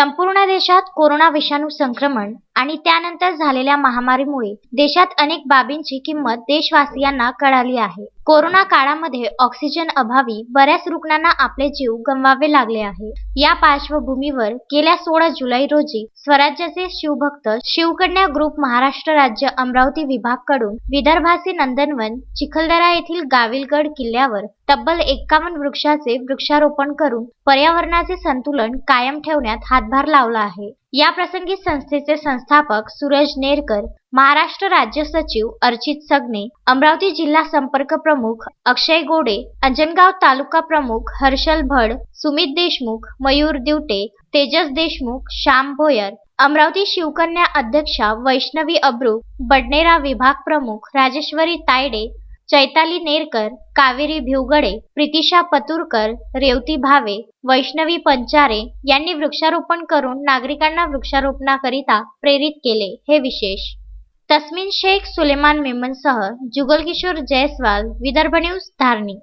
संपूर्ण देशात कोरोना विषाणू संक्रमण आणि त्यानंतर झालेल्या महामारीमुळे देशात अनेक बाबींची किंमत देशवासियांना कळाली आहे. कोरोना काळामध्ये ऑक्सिजन अभावी बऱ्याच रुग्णांना आपले जीव गमवावे लागले आहे. या पार्श्वभूमीवर गेल्या सोळा जुलै रोजी स्वराज्याचे शिवभक्त शिवकन्या ग्रुप महाराष्ट्र राज्य अमरावती विभागकडून विदर्भाचे नंदनवन चिखलदरा येथील गाविलगड किल्ल्यावर तब्बल एक्कावन्न वृक्षाचे वृक्षारोपण करून पर्यावरणाचे संतुलन कायम ठेवण्यात हातभार लावला आहे. या प्रसंगी संस्थेचे संस्थापक सूरज नेरकर महाराष्ट्र राज्य सचिव अर्चित सगने अमरावती जिल्हा संपर्क प्रमुख अक्षय गोडे अंजनगाव तालुका प्रमुख हर्षल भड सुमित देशमुख मयूर दिवटे तेजस देशमुख श्याम भोयर अमरावती शिवकन्या अध्यक्षा वैष्णवी अब्रू बडनेरा विभाग प्रमुख राजेश्वरी तायडे चैताली नेरकर कावेरी भिवगडे प्रितिशा पतुरकर रेवती भावे वैष्णवी पंचारे यांनी वृक्षारोपण करून नागरिकांना वृक्षारोपणाकरिता प्रेरित केले. हे विशेष. तस्मिन शेख सुलेमान मेमनसह जुगलकिशोर जयस्वाल विदर्भ न्यूज धारणी.